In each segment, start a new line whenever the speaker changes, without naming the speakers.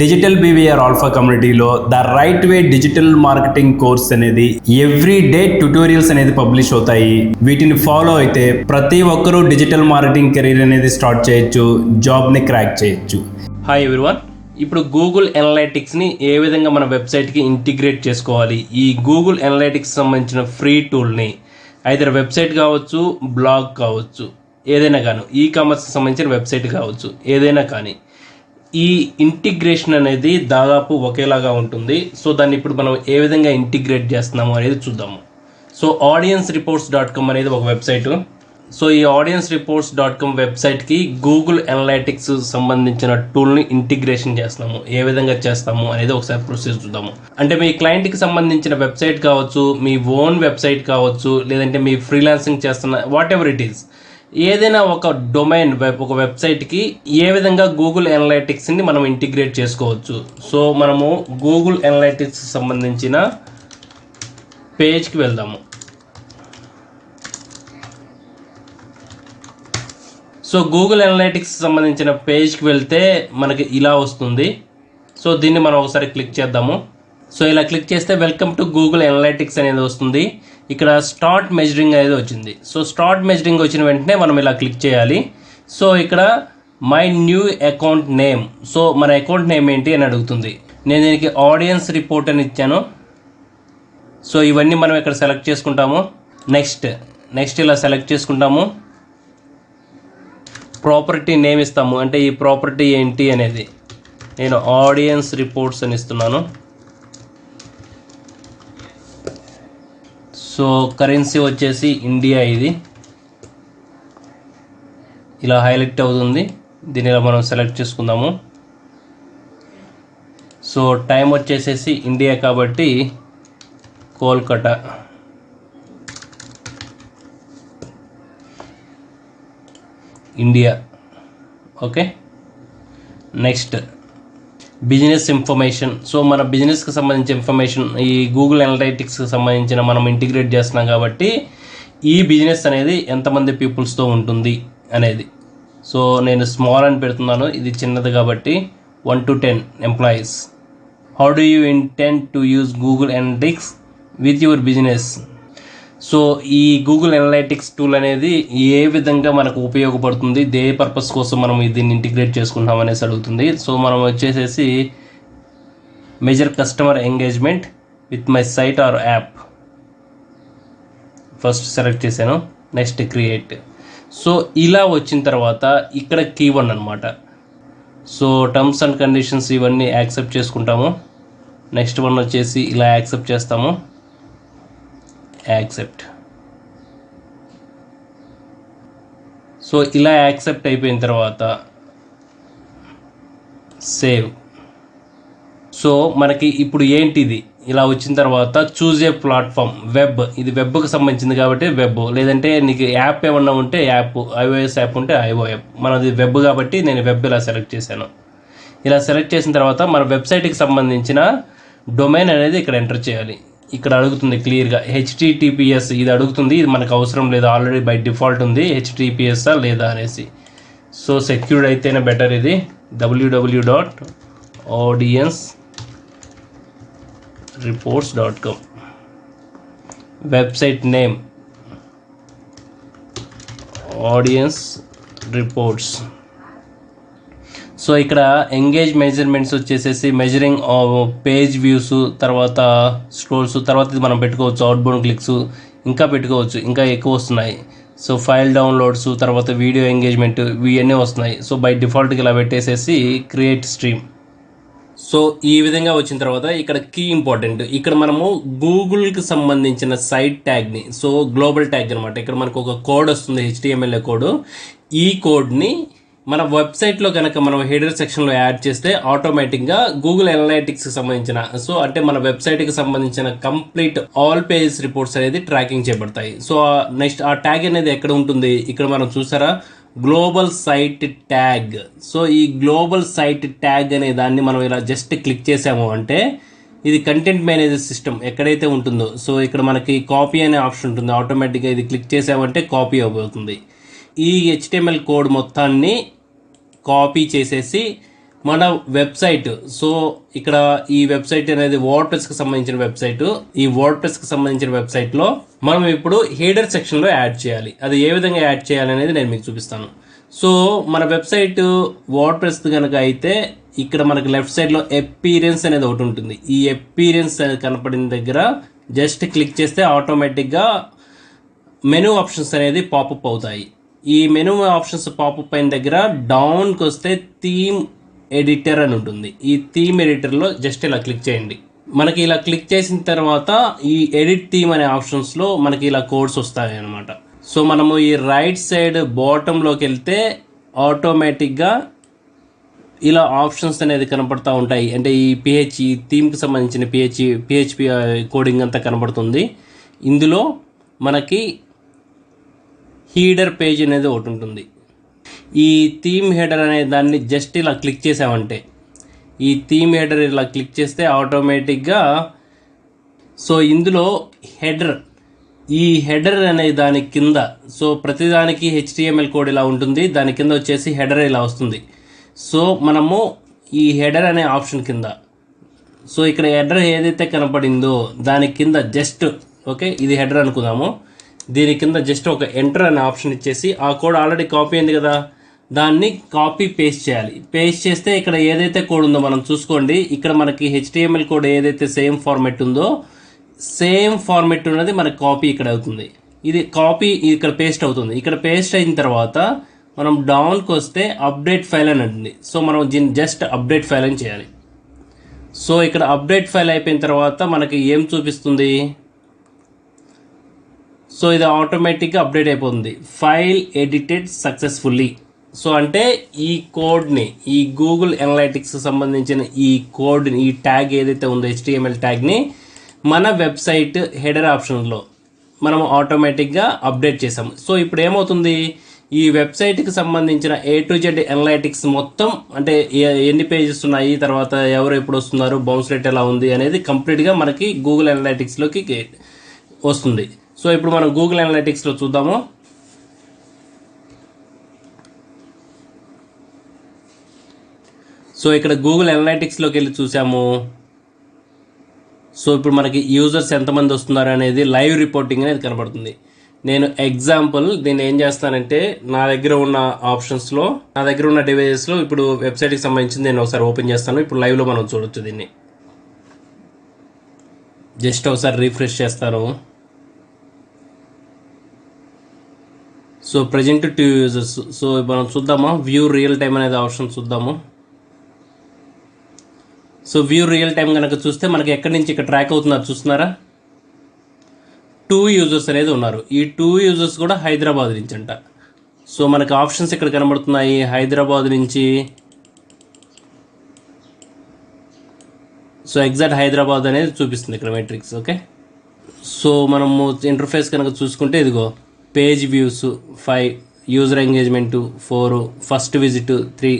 Digital BVR alpha కమ్యూనిటీలో the right way digital marketing course అనేది every day tutorials అనేది publish అవుతాయి. వీటిని ఫాలో అయితే ప్రతి ఒక్కరూ డిజిటల్ మార్కెటింగ్ కెరీర్ అనేది స్టార్ట్ చేయొచ్చు జాబ్ని క్రాక్ చేయొచ్చు.
హాయ్ ఎవ్రీవన్ ఇప్పుడు గూగుల్ ఎనలైటిక్స్ని ఏ విధంగా మన వెబ్సైట్కి ఇంటిగ్రేట్ చేసుకోవాలి? ఈ గూగుల్ ఎనలైటిక్స్ సంబంధించిన ఫ్రీ టూల్ని ఐదర్ వెబ్సైట్ కావచ్చు బ్లాగ్ కావచ్చు ఏదైనా కాను ఈ కామర్స్కి సంబంధించిన వెబ్సైట్ కావచ్చు ఏదైనా కానీ. ఈ ఇంటిగ్రేషన్ అనేది దాదాపు ఒకేలాగా ఉంటుంది. సో దాన్ని ఇప్పుడు మనం ఏ విధంగా ఇంటిగ్రేట్ చేస్తున్నాము అనేది చూద్దాము. So audience reports dot com అనేది ఒక వెబ్సైట్. సో ఈ ఆడియన్స్ రిపోర్ట్స్ డాట్ కామ్ వెబ్సైట్కి గూగుల్ అనలైటిక్స్ సంబంధించిన టూల్ని ఇంటిగ్రేషన్ చేస్తున్నాము. ఏ విధంగా చేస్తాము అనేది ఒకసారి ప్రొసీజ్ చూద్దాము. అంటే మీ క్లయింట్కి సంబంధించిన వెబ్సైట్ కావచ్చు మీ ఓన్ వెబ్సైట్ కావచ్చు లేదంటే మీ ఫ్రీలాన్సింగ్ చేస్తున్న వాట్ ఎవర్ ఇట్ ఈస్ ఏదైనా ఒక డొమైన్ వెబ్ ఒక వెబ్సైట్కి ఏ విధంగా గూగుల్ అనలైటిక్స్ని మనం ఇంటిగ్రేట్ చేసుకోవచ్చు? సో మనము గూగుల్ అనలైటిక్స్ సంబంధించిన పేజ్కి వెళ్దాము. సో గూగుల్ అనలైటిక్స్ సంబంధించిన పేజ్కి వెళ్తే మనకి ఇలా వస్తుంది. సో దీన్ని మనం ఒకసారి క్లిక్ చేద్దాము. సో ఇలా క్లిక్ చేస్తే వెల్కమ్ టు గూగుల్ అనలైటిక్స్ అనేది వస్తుంది. ఇక్కడ స్టార్ట్ మెజరింగ్ అనేది వచ్చింది. సో స్టార్ట్ మెజరింగ్ వచ్చిన వెంటనే మనం ఇలా క్లిక్ చేయాలి. సో ఇక్కడ my new account name so మన అకౌంట్ నేమ్ ఏంటి అని అడుగుతుంది. నేను దీనికి ఆడియన్స్ రిపోర్ట్ అని ఇచ్చాను. సో ఇవన్నీ మనం ఇక్కడ సెలెక్ట్ చేసుకుంటాము. నెక్స్ట్ నెక్స్ట్ ఇలా సెలెక్ట్ చేసుకుంటాము. ప్రాపర్టీ నేమ్ ఇస్తాము. అంటే ఈ ప్రాపర్టీ ఏంటి అనేది. నేను ఆడియన్స్ రిపోర్ట్స్ అని ఇస్తున్నాను. సో కరెన్సీ వచ్చేసి ఇండియా ఇది. ఇలా హైలైట్ అవుతుంది. దీని ఇలా మనం సెలెక్ట్ చేసుకుందాము. సో టైం వచ్చేసేసి ఇండియా కాబట్టి Kolkata India. Okay? Next. Business information. So మన బిజినెస్కి సంబంధించిన ఇన్ఫర్మేషన్ ఈ గూగుల్ అనలైటిక్స్కి సంబంధించిన మనం ఇంటిగ్రేట్ చేస్తున్నాం కాబట్టి ఈ బిజినెస్ అనేది ఎంతమంది పీపుల్స్తో ఉంటుంది అనేది. సో నేను స్మాల్ అని పెడుతున్నాను. ఇది చిన్నది కాబట్టి one to ten employees how do you intent to use Google analytics with your business so ఈ గూగుల్ అనలైటిక్స్ టూల్ అనేది ఏ విధంగా మనకు ఉపయోగపడుతుంది దే పర్పస్ కోసం మనం దీన్ని ఇంటిగ్రేట్ చేసుకుంటాం అనేసి అడుగుతుంది. సో మనం వచ్చేసేసి major customer engagement with my site or app first select చేశాను నెక్స్ట్ క్రియేట్ సో ఇలా వచ్చిన తర్వాత ఇక్కడ కీ వన్ అనమాట సో టర్మ్స్ అండ్ కండిషన్స్ ఇవన్నీ యాక్సెప్ట్ చేసుకుంటాము. నెక్స్ట్ వన్ వచ్చేసి ఇలా యాక్సెప్ట్ చేస్తాము. యాక్సెప్ట్ సో ఇలా యాక్సెప్ట్ అయిపోయిన తర్వాత సేవ్ సో మనకి ఇప్పుడు ఏంటిది? ఇలా వచ్చిన తర్వాత చూజ్ ఏ ప్లాట్ఫామ్ వెబ్ ఇది వెబ్కి సంబంధించింది కాబట్టి వెబ్ లేదంటే నీకు యాప్ ఏమన్నా ఉంటే యాప్ ఐఓఎస్ యాప్ ఉంటే ఐఓ యాప్ మనది వెబ్ కాబట్టి నేను వెబ్ ఇలా సెలెక్ట్ చేశాను. ఇలా సెలెక్ట్ చేసిన తర్వాత మన వెబ్సైట్కి సంబంధించిన డొమైన్ అనేది ఇక్కడ ఎంటర్ చేయాలి. ఇక్కడ అడుగుతుంది క్లియర్గా హెచ్టిటిపిఎస్ ఇది అడుగుతుంది ఇది మనకు అవసరం లేదు ఆల్రెడీ బై డిఫాల్ట్ ఉంది హెచ్టిపిఎస్ఆ లేదా అనేసి. సో సెక్యూర్డ్ అయితేనే బెటర్ ఇది. WWW dot audience reports dot com website name audience reports so ఇక్కడ ఎంగేజ్ మెజర్మెంట్స్ వచ్చేసేసి మెజరింగ్ పేజ్ వ్యూస్ తర్వాత స్క్రోల్స్ తర్వాత ఇది మనం పెట్టుకోవచ్చు అవుట్బౌండ్ క్లిక్స్ ఇంకా పెట్టుకోవచ్చు ఇంకా ఎక్కువ వస్తున్నాయి. సో ఫైల్ డౌన్లోడ్స్ తర్వాత వీడియో ఎంగేజ్మెంట్ ఇవన్నీ వస్తున్నాయి. సో బై డిఫాల్ట్గా ఇలా పెట్టేసేసి క్రియేట్ స్ట్రీమ్ సో ఈ విధంగా వచ్చిన తర్వాత ఇక్కడ కీ ఇంపార్టెంట్ ఇక్కడ మనము గూగుల్కి సంబంధించిన సైట్ ట్యాగ్ని సో గ్లోబల్ ట్యాగ్ అనమాట. ఇక్కడ మనకు ఒక కోడ్ వస్తుంది హెచ్డిఎంఎల్ఏ కోడ్ ఈ కోడ్ని మన వెబ్సైట్లో కనుక మనం హెడర్ సెక్షన్లో యాడ్ చేస్తే ఆటోమేటిక్గా గూగుల్ అనలైటిక్స్కి సంబంధించిన సో అంటే మన వెబ్సైట్కి సంబంధించిన కంప్లీట్ ఆల్ పేజెస్ రిపోర్ట్స్ అనేది ట్రాకింగ్ చేయబడతాయి. సో నెక్స్ట్ ఆ ట్యాగ్ అనేది ఎక్కడ ఉంటుంది? ఇక్కడ మనం చూసారా? గ్లోబల్ సైట్ ట్యాగ్ సో ఈ గ్లోబల్ సైట్ ట్యాగ్ అనే దాన్ని మనం ఇలా జస్ట్ క్లిక్ చేసాము అంటే ఇది కంటెంట్ మేనేజర్ సిస్టమ్ ఎక్కడైతే ఉంటుందో. సో ఇక్కడ మనకి కాపీ అనే ఆప్షన్ ఉంటుంది. ఆటోమేటిక్గా ఇది క్లిక్ చేసామంటే కాపీ అయిపోతుంది ఈ హెచ్టిఎంఎల్ కోడ్ మొత్తాన్ని కాపీ చేసేసి మన వెబ్సైట్ సో ఇక్కడ ఈ వెబ్సైట్ అనేది వర్డ్కి సంబంధించిన వెబ్సైట్. ఈ వర్డ్కి సంబంధించిన వెబ్సైట్లో మనం ఇప్పుడు హీడర్ సెక్షన్లో యాడ్ చేయాలి. అది ఏ విధంగా యాడ్ చేయాలి అనేది నేను మీకు చూపిస్తాను. సో మన వెబ్సైట్ వర్డ్ ప్రెస్ కనుక అయితే ఇక్కడ మనకి లెఫ్ట్ సైడ్లో ఎపీరియన్స్ అనేది ఒకటి ఉంటుంది. ఈ ఎపీరియన్స్ కనపడిన దగ్గర జస్ట్ క్లిక్ చేస్తే ఆటోమేటిక్గా మెనూ ఆప్షన్స్ అనేది పాపప్ అవుతాయి. ఈ మెనూ ఆప్షన్స్ పాపప్ అయిన దగ్గర డౌన్కి వస్తే థీమ్ ఎడిటర్ అని ఉంటుంది. ఈ థీమ్ ఎడిటర్లో జస్ట్ ఇలా క్లిక్ చేయండి. మనకి ఇలా క్లిక్ చేసిన తర్వాత ఈ ఎడిట్ థీమ్ అనే ఆప్షన్స్లో మనకి ఇలా కోడ్స్ వస్తాయి అన్నమాట. సో మనము ఈ రైట్ సైడ్ బాటంలోకి వెళ్తే ఆటోమేటిక్గా ఇలా ఆప్షన్స్ అనేది కనపడుతూ ఉంటాయి. అంటే ఈ పిహెచ్ ఈ థీమ్కి సంబంధించిన పిహెచ్ పిహెచ్పి కోడింగ్ అంతా కనబడుతుంది ఇందులో మనకి హీడర్ పేజ్ అనేది ఒకటి ఉంటుంది. ఈ థీమ్ హెడర్ అనే దాన్ని జస్ట్ ఇలా క్లిక్ చేసామంటే ఈ థీమ్ హెడర్ ఇలా క్లిక్ చేస్తే ఆటోమేటిక్గా సో ఇందులో హెడర్ ఈ హెడర్ అనే దాని కింద సో ప్రతిదానికి హెచ్టిఎంఎల్ కోడ్ ఇలా ఉంటుంది. దాని కింద వచ్చేసి హెడర్ ఇలా వస్తుంది. సో మనము ఈ హెడర్ అనే ఆప్షన్ కింద సో ఇక్కడ హెడర్ ఏదైతే కనపడిందో దాని కింద జస్ట్ ఓకే ఇది హెడర్ అనుకుందాము. దీని కింద జస్ట్ ఒక ఎంటర్ అనే ఆప్షన్ ఇచ్చేసి ఆ కోడ్ ఆల్రెడీ కాపీ అయింది కదా దాన్ని కాపీ పేస్ట్ చేయాలి. పేస్ట్ చేస్తే ఇక్కడ ఏదైతే కోడ్ ఉందో మనం చూసుకోండి. ఇక్కడ మనకి హెచ్టిఎంఎల్ కోడ్ ఏదైతే సేమ్ ఫార్మెట్ ఉందో సేమ్ ఫార్మెట్ ఉన్నది మనకి కాపీ ఇక్కడ అవుతుంది. ఇది కాపీ ఇక్కడ పేస్ట్ అవుతుంది. ఇక్కడ పేస్ట్ అయిన తర్వాత మనం డౌన్కి వస్తే అప్డేట్ ఫైల్ అని ఉంటుంది సో మనం దీన్ని జస్ట్ అప్డేట్ ఫైల్ అని చేయాలి. సో ఇక్కడ అప్డేట్ ఫైల్ అయిపోయిన తర్వాత మనకి ఏం చూపిస్తుంది? సో ఇది ఆటోమేటిక్గా అప్డేట్ అయిపోతుంది. ఫైల్ ఎడిటెడ్ సక్సెస్ఫుల్లీ సో అంటే ఈ కోడ్ని ఈ గూగుల్ ఎనలైటిక్స్ సంబంధించిన ఈ కోడ్ని ఈ ట్యాగ్ ఏదైతే ఉందో హెచ్టిఎంఎల్ ట్యాగ్ని మన వెబ్సైట్ హెడర్ ఆప్షన్లో మనం ఆటోమేటిక్గా అప్డేట్ చేసాం సో ఇప్పుడు ఏమవుతుంది? ఈ వెబ్సైట్కి సంబంధించిన ఏ టు జెడ్ ఎనలైటిక్స్ మొత్తం అంటే ఎన్ని పేజెస్ ఉన్నాయి? తర్వాత ఎవరు ఎప్పుడు వస్తున్నారు? బౌన్స్ రేట్ ఎలా ఉంది? అనేది కంప్లీట్గా మనకి గూగుల్ ఎనలైటిక్స్లోకి వస్తుంది. సో ఇప్పుడు మనం గూగుల్ అనలిటిక్స్లో చూద్దాము. సో ఇక్కడ గూగుల్ అనలిటిక్స్లోకి వెళ్ళి చూసాము. సో ఇప్పుడు మనకి యూజర్స్ ఎంతమంది వస్తున్నారు అనేది లైవ్ రిపోర్టింగ్ అనేది కనబడుతుంది. నేను ఎగ్జాంపుల్ దీన్ని ఏం చేస్తానంటే నా దగ్గర ఉన్న ఆప్షన్స్లో నా దగ్గర ఉన్న డివైజెస్లో ఇప్పుడు వెబ్సైట్కి సంబంధించి నేను ఒకసారి ఓపెన్ చేస్తాను. ఇప్పుడు లైవ్లో మనం చూడొచ్చు దీన్ని. జస్ట్ ఒకసారి రీఫ్రెష్ చేస్తాను. So present two users so మనం చూద్దామా? వ్యూ రియల్ టైం అనేది ఆప్షన్ చూద్దాము. సో వ్యూ రియల్ టైం కనుక చూస్తే మనకి ఎక్కడి నుంచి ఇక్కడ ట్రాక్ అవుతున్నారు చూస్తున్నారా? టూ యూజర్స్ అనేది ఉన్నారు. ఈ టూ యూజర్స్ కూడా హైదరాబాద్ నుంచి అంట. సో మనకి ఆప్షన్స్ ఇక్కడ కనబడుతున్నాయి. హైదరాబాద్ నుంచి. సో ఎగ్జాక్ట్ హైదరాబాద్ అనేది చూపిస్తుంది ఇక్కడ మెట్రిక్స్ ఓకే సో మనము ఇంటర్ఫేస్ కనుక చూసుకుంటే ఇదిగో page views five user engagement four first visit three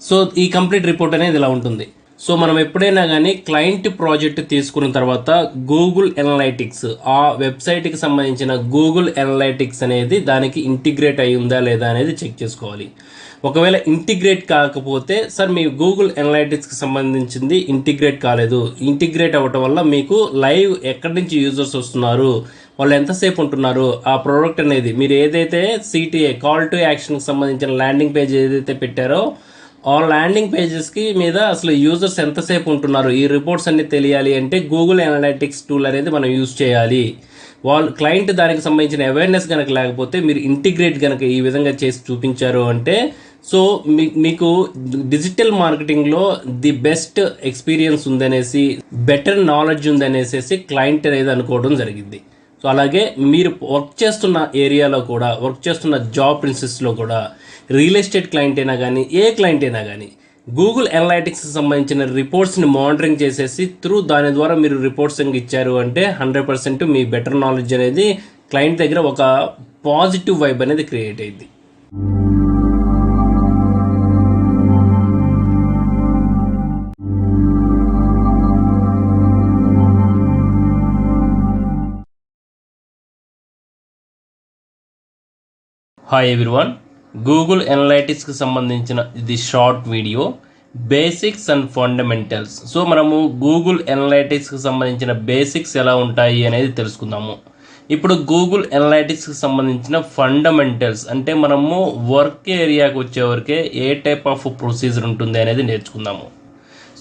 so ఈ కంప్లీట్ రిపోర్ట్ అనేది ఇలా ఉంటుంది. సో మనం ఎప్పుడైనా కానీ క్లయింట్ ప్రాజెక్ట్ తీసుకున్న తర్వాత గూగుల్ ఎనలైటిక్స్ ఆ వెబ్సైట్కి సంబంధించిన గూగుల్ ఎనలైటిక్స్ అనేది దానికి ఇంటిగ్రేట్ అయి ఉందా లేదా అనేది చెక్ చేసుకోవాలి. ఒకవేళ ఇంటిగ్రేట్ కాకపోతే సార్ మీ గూగుల్ ఎనలైటిక్స్కి సంబంధించింది ఇంటిగ్రేట్ కాలేదు. ఇంటిగ్రేట్ అవ్వటం వల్ల మీకు లైవ్ ఎక్కడి నుంచి యూజర్స్ వస్తున్నారు వాళ్ళు ఎంతసేపు ఉంటున్నారు ఆ ప్రోడక్ట్ అనేది మీరు ఏదైతే సిటిఏ కాల్ టు యాక్షన్కి సంబంధించిన ల్యాండింగ్ పేజ్ ఏదైతే పెట్టారో ఆ ల్యాండింగ్ పేజెస్కి మీద అసలు యూజర్స్ ఎంతసేపు ఉంటున్నారు? ఈ రిపోర్ట్స్ అన్ని తెలియాలి అంటే గూగుల్ అనలైటిక్స్ టూల్ అనేది మనం యూజ్ చేయాలి. వాళ్ళు క్లయింట్ దానికి సంబంధించిన అవేర్నెస్ కనుక లేకపోతే మీరు ఇంటిగ్రేట్ కనుక ఈ విధంగా చేసి చూపించారు అంటే సో మీ మీకు డిజిటల్ మార్కెటింగ్లో ది బెస్ట్ ఎక్స్పీరియన్స్ ఉందనేసి బెటర్ నాలెడ్జ్ ఉందనేసి క్లయింట్ అనేది అనుకోవడం జరిగింది. సో అలాగే మీరు వర్క్ చేస్తున్న ఏరియాలో కూడా వర్క్ చేస్తున్న జాబ్ ప్రిన్సెస్లో కూడా రియల్ ఎస్టేట్ క్లయింట్ అయినా కానీ ఏ క్లయింట్ అయినా కానీ గూగుల్ అనలైటిక్స్ సంబంధించిన రిపోర్ట్స్ని మానిటరింగ్ చేసేసి త్రూ దాని ద్వారా మీరు రిపోర్ట్స్ ఇచ్చారు అంటే హండ్రెడ్ పర్సెంట్ మీ బెటర్ నాలెడ్జ్ అనేది క్లయింట్ దగ్గర ఒక పాజిటివ్ వైబ్ అనేది క్రియేట్ అయింది. హాయ్ ఎవ్రీవన్ గూగుల్ ఎనలైటిక్స్కి సంబంధించిన ఇది short video basics and fundamentals so మనము గూగుల్ ఎనలైటిక్స్కి సంబంధించిన బేసిక్స్ ఎలా ఉంటాయి అనేది తెలుసుకుందాము. ఇప్పుడు గూగుల్ ఎనలైటిక్స్కి సంబంధించిన ఫండమెంటల్స్ అంటే మనము వర్క్ ఏరియాకి వచ్చేవరకే ఏ టైప్ ఆఫ్ ప్రొసీజర్ ఉంటుంది అనేది నేర్చుకుందాము.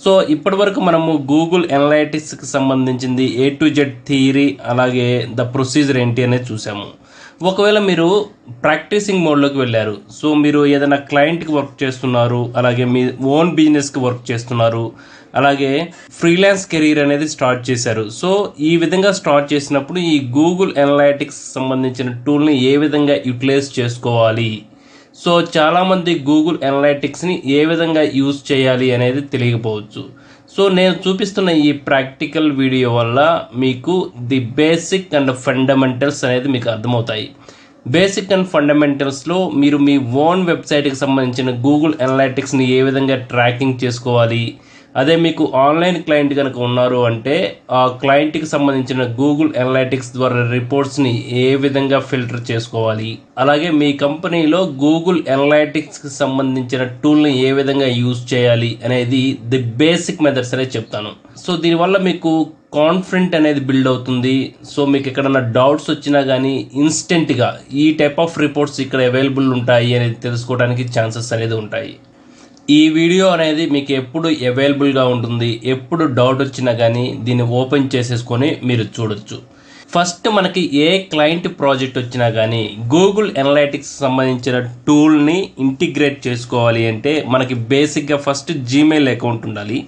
సో ఇప్పటి వరకు మనము గూగుల్ ఎనలైటిక్స్కి సంబంధించింది ఏ టు జెడ్ థియరీ అలాగే ద ప్రొసీజర్ ఏంటి అనేది చూసాము. ఒకవేళ మీరు ప్రాక్టీసింగ్ మోడ్లోకి వెళ్ళారు. సో మీరు ఏదైనా క్లయింట్కి వర్క్ చేస్తున్నారు అలాగే మీ ఓన్ బిజినెస్కి వర్క్ చేస్తున్నారు అలాగే ఫ్రీలాన్స్ కెరీర్ అనేది స్టార్ట్ చేశారు. సో ఈ విధంగా స్టార్ట్ చేసినప్పుడు ఈ గూగుల్ ఎనలైటిక్స్ సంబంధించిన టూల్ని ఏ విధంగా యూటిలైజ్ చేసుకోవాలి? సో చాలామంది గూగుల్ ఎనలైటిక్స్ని ఏ విధంగా యూజ్ చేయాలి అనేది తెలియకపోవచ్చు. సో నేను చూపిస్తున్న ఈ ప్రాక్టికల్ వీడియో వల్ల మీకు ది బేసిక్ అండ్ ఫండమెంటల్స్ అనేది మీకు అర్థమవుతాయి. బేసిక్ అండ్ ఫండమెంటల్స్లో మీరు మీ ఓన్ వెబ్సైట్కి సంబంధించిన గూగుల్ ఎనలైటిక్స్ని ఏ విధంగా ట్రాకింగ్ చేసుకోవాలి అదే మీకు ఆన్లైన్ క్లయింట్ కనుక ఉన్నారు అంటే ఆ క్లయింట్కి సంబంధించిన గూగుల్ ఎనలైటిక్స్ ద్వారా రిపోర్ట్స్ని ఏ విధంగా ఫిల్టర్ చేసుకోవాలి? అలాగే మీ కంపెనీలో గూగుల్ ఎనలైటిక్స్కి సంబంధించిన టూల్ని ఏ విధంగా యూజ్ చేయాలి అనేది ది బేసిక్ మెథడ్స్ అనేది చెప్తాను. సో దీనివల్ల మీకు కాన్ఫిడెంట్ అనేది బిల్డ్ అవుతుంది. సో మీకు ఎక్కడన్నా డౌట్స్ వచ్చినా కానీ ఇన్స్టెంట్గా ఈ టైప్ ఆఫ్ రిపోర్ట్స్ ఇక్కడ అవైలబుల్ ఉంటాయి అనేది తెలుసుకోవడానికి ఛాన్సెస్ అనేది ఉంటాయి. ఈ వీడియో అనేది మీకు ఎప్పుడు అవైలబుల్గా ఉంటుంది ఎప్పుడు డౌట్ వచ్చినా కానీ దీన్ని ఓపెన్ చేసేసుకొని మీరు చూడొచ్చు. ఫస్ట్ మనకి ఏ క్లయింట్ ప్రాజెక్ట్ వచ్చినా కానీ గూగుల్ ఎనలైటిక్స్ సంబంధించిన టూల్ని ఇంటిగ్రేట్ చేసుకోవాలి అంటే మనకి బేసిక్గా ఫస్ట్ జీమెయిల్ అకౌంట్ ఉండాలి.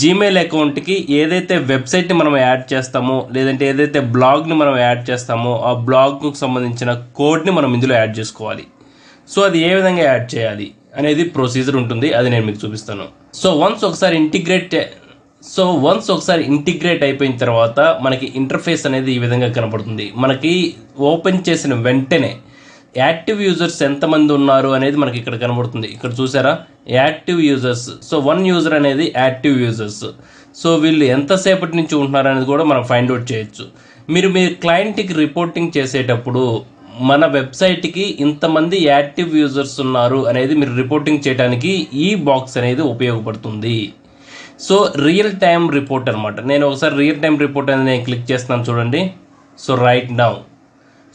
జీమెయిల్ అకౌంట్కి ఏదైతే వెబ్సైట్ని మనం యాడ్ చేస్తామో లేదంటే ఏదైతే బ్లాగ్ని మనం యాడ్ చేస్తామో ఆ బ్లాగ్కు సంబంధించిన కోడ్ని మనం ఇందులో యాడ్ చేసుకోవాలి. సో అది ఏ విధంగా యాడ్ చేయాలి? అనేది ప్రొసీజర్ ఉంటుంది. అది నేను మీకు చూపిస్తాను. సో వన్స్ ఒకసారి ఇంటిగ్రేట్ సో వన్స్ ఒకసారి ఇంటిగ్రేట్ అయిపోయిన తర్వాత మనకి ఇంటర్ఫేస్ అనేది ఈ విధంగా కనపడుతుంది. మనకి ఓపెన్ చేసిన వెంటనే యాక్టివ్ యూజర్స్ ఎంతమంది ఉన్నారు అనేది మనకి ఇక్కడ కనబడుతుంది. ఇక్కడ చూసారా? Active users. So one user అనేది యాక్టివ్ యూజర్స్. సో వీళ్ళు ఎంతసేపటి నుంచి ఉంటున్నారు అనేది కూడా మనం ఫైండ్ అవుట్ చేయొచ్చు. మీరు మీ క్లయింట్కి రిపోర్టింగ్ చేసేటప్పుడు మన వెబ్సైట్కి ఇంతమంది యాక్టివ్ యూజర్స్ ఉన్నారు అనేది మీరు రిపోర్టింగ్ చేయడానికి ఈ బాక్స్ అనేది ఉపయోగపడుతుంది. సో రియల్ టైం రిపోర్ట్ అనమాట నేను ఒకసారి రియల్ టైం రిపోర్ట్ అనేది నేను క్లిక్ చేస్తున్నాను చూడండి. So right now.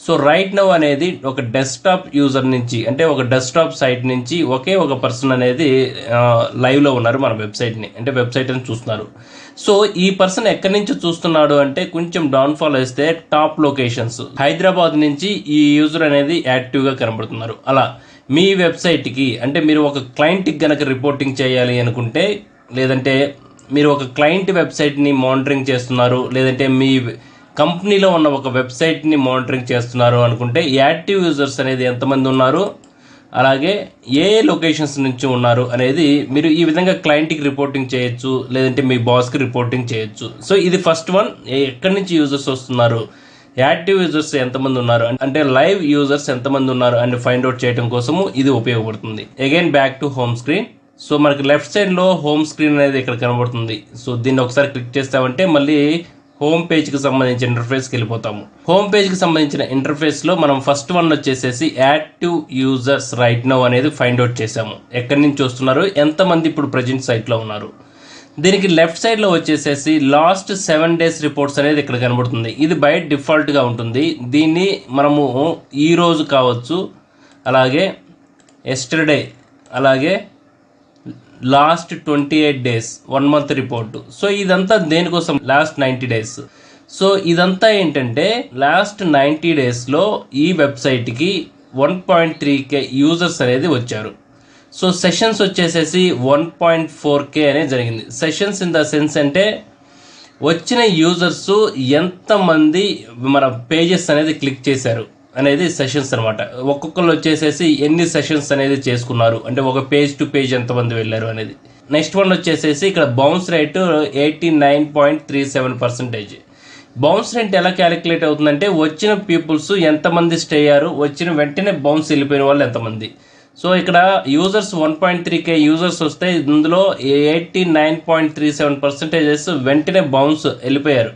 So right now అనేది ఒక డెస్క్టాప్ యూజర్ నుంచి అంటే ఒక డెస్క్టాప్ సైట్ నుంచి ఒకే ఒక పర్సన్ అనేది లైవ్లో ఉన్నారు మన వెబ్సైట్ని అంటే వెబ్సైట్ని చూస్తున్నారు. సో ఈ పర్సన్ ఎక్కడి నుంచి చూస్తున్నాడు అంటే కొంచెం డౌన్ఫాల్ వేస్తే టాప్ లొకేషన్స్ హైదరాబాద్ నుంచి ఈ యూజర్ అనేది యాక్టివ్గా కనబడుతున్నారు. అలా మీ వెబ్సైట్కి అంటే మీరు ఒక క్లయింట్కి కనుక రిపోర్టింగ్ చేయాలి అనుకుంటే లేదంటే మీరు ఒక క్లయింట్ వెబ్సైట్ని మానిటరింగ్ చేస్తున్నారు లేదంటే మీ కంపెనీలో ఉన్న ఒక వెబ్సైట్ని మానిటరింగ్ చేస్తున్నారు అనుకుంటే యాక్టివ్ యూజర్స్ అనేది ఎంతమంది ఉన్నారు అలాగే ఏ లొకేషన్స్ నుంచి ఉన్నారు అనేది మీరు ఈ విధంగా క్లయింట్కి రిపోర్టింగ్ చేయొచ్చు లేదంటే మీ బాస్కి రిపోర్టింగ్ చేయొచ్చు. సో ఇది ఫస్ట్ వన్ ఎక్కడి నుంచి యూజర్స్ వస్తున్నారు యాక్టివ్ యూజర్స్ ఎంతమంది ఉన్నారు అంటే లైవ్ యూజర్స్ ఎంతమంది ఉన్నారు అని ఫైండ్ అవుట్ చేయడం కోసము ఇది ఉపయోగపడుతుంది. Again back to home screen so మనకి లెఫ్ట్ సైడ్లో హోమ్ స్క్రీన్ అనేది ఇక్కడ కనబడుతుంది. సో దీన్ని ఒకసారి క్లిక్ చేస్తామంటే మళ్ళీ హోమ్ పేజ్కి సంబంధించిన ఇంటర్ఫేస్కి వెళ్ళిపోతాము. హోమ్ పేజ్కి సంబంధించిన ఇంటర్ఫేస్లో మనం ఫస్ట్ వన్ వచ్చేసేసి యాక్టివ్ యూజర్స్ రైట్ నౌ అనేది ఫైండ్ అవుట్ చేసాము ఎక్కడి నుంచి వస్తున్నారు? ఎంతమంది ఇప్పుడు ప్రజెంట్ సైట్లో ఉన్నారు? దీనికి లెఫ్ట్ సైడ్లో వచ్చేసేసి లాస్ట్ సెవెన్ డేస్ రిపోర్ట్స్ అనేది ఇక్కడ కనబడుతుంది. ఇది బై డిఫాల్ట్గా ఉంటుంది. దీన్ని మనము ఈ రోజు కావచ్చు అలాగే ఎస్టర్డే అలాగే last twenty eight days one month report. So ఇదంతా దేనికోసం? Last ninety days. సో ఇదంతా ఏంటంటే లాస్ట్ నైంటీ డేస్లో ఈ వెబ్సైట్కి one point three K users అనేది వచ్చారు. సో సెషన్స్ వచ్చేసేసి వన్ పాయింట్ ఫోర్ కే అనేది జరిగింది. సెషన్స్ ఇన్ ద సెన్స్ అంటే వచ్చిన యూజర్స్ ఎంతమంది మన పేజెస్ అనేది క్లిక్ చేశారు. అనేది సెషన్స్ అనమాట ఒక్కొక్కరు వచ్చేసేసి ఎన్ని సెషన్స్ అనేది చేసుకున్నారు? అంటే ఒక పేజ్ టు పేజ్ ఎంతమంది వెళ్ళారు అనేది. నెక్స్ట్ వన్ వచ్చేసేసి ఇక్కడ bounce rate eighty nine point three seven percentage bounce rate ఎలా క్యాలిక్యులేట్ అవుతుందంటే వచ్చిన పీపుల్స్ ఎంతమంది స్టే అయ్యారు? వచ్చిన వెంటనే బౌన్స్ వెళ్ళిపోయిన వాళ్ళు ఎంతమంది? సో ఇక్కడ users one point three K users వస్తే ఇందులో eighty nine point three seven percentages వెంటనే బౌన్స్ వెళ్ళిపోయారు.